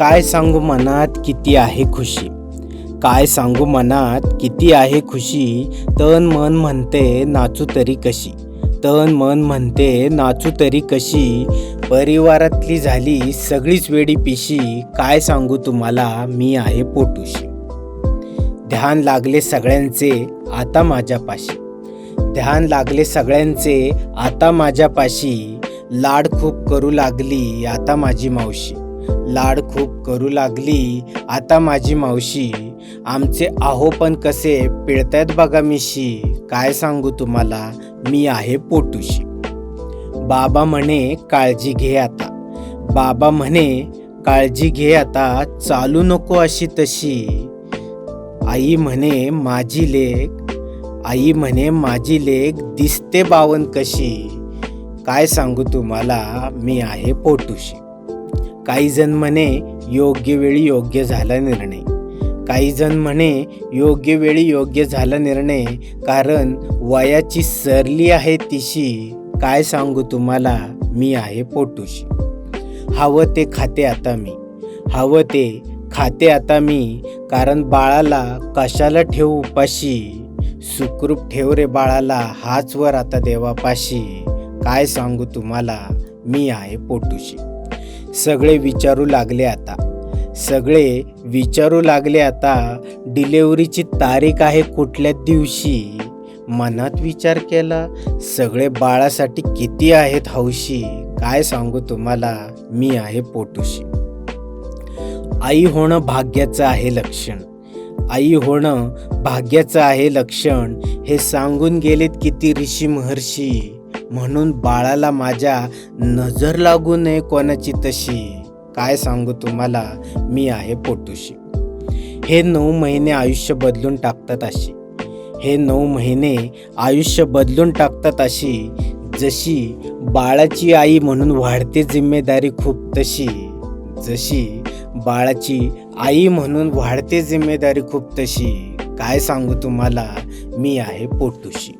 काय सांगू मनात किती आहे खुशी? काय सांगू मनात किती आहे खुशी? तन मन म्हणते नाचू तरी कशी? तन मन म्हणते नाचू तरी कशी? परिवारातली झाली सगळीच वेळी पिशी काय सांगू तुम्हाला मी आहे पोटूशी. ध्यान लागले सगळ्यांचे आता माझ्यापाशी. ध्यान लागले सगळ्यांचे आता माझ्यापाशी. लाड खूप करू लागली आता माझी मावशी. लाड खूप करू लागली. आता माझी मावशी आमचे आहो पण कसे पिळतायत बघा मिशी. काय सांगू तुम्हाला? मी आहे पोटूशी. बाबा म्हणे काळजी घे आता. बाबा म्हणे काळजी घे आता चालू नको अशी तशी. आई म्हणे माझी लेख आई म्हणे माझी लेख दिसते बावन कशी. काय सांगू तुम्हाला? मी आहे पोटूशी. काही जण म्हणे योग्य वेळी योग्य झाला निर्णय. काही जण म्हणे योग्य वेळी योग्य झाला निर्णय कारण वयाची सरली आहे तिशी. काय सांगू तुम्हाला? मी आहे पोटूशी हवं ते खाते आता मी. हवं ते खाते आता मी कारण बाळाला कशाला ठेवू उपाशी? सुखरूप ठेव रे बाळाला हाच वर आता देवापाशी. काय सांगू तुम्हाला? मी आहे पोटूशी सगळे विचारू लागले आता. सगळे विचारू लागले आता डिलेवरीची तारीख आहे कुठल्या दिवशी? मनात विचार केला सगळे बाळासाठी किती आहेत हौशी? काय सांगू तुम्हाला? मी आहे पोटूशी. आई होणं भाग्याचं आहे लक्षण. आई होणं भाग्याचं आहे लक्षण. हे सांगून गेलेत किती ऋषी महर्षी. म्हणून बाळाला माझ्या नजर लागू नये कोणाची तशी. काय सांगू तुम्हाला? मी आहे पोटूशी हे नऊ महिने आयुष्य बदलून टाकतात अशी. हे नऊ महिने आयुष्य बदलून टाकतात अशी. जशी बाळाची आई म्हणून वाढते जिम्मेदारी खूप तशी. जशी बाळाची आई म्हणून वाढते जिम्मेदारी खूप तशी. काय सांगू तुम्हाला? मी आहे पोटूशी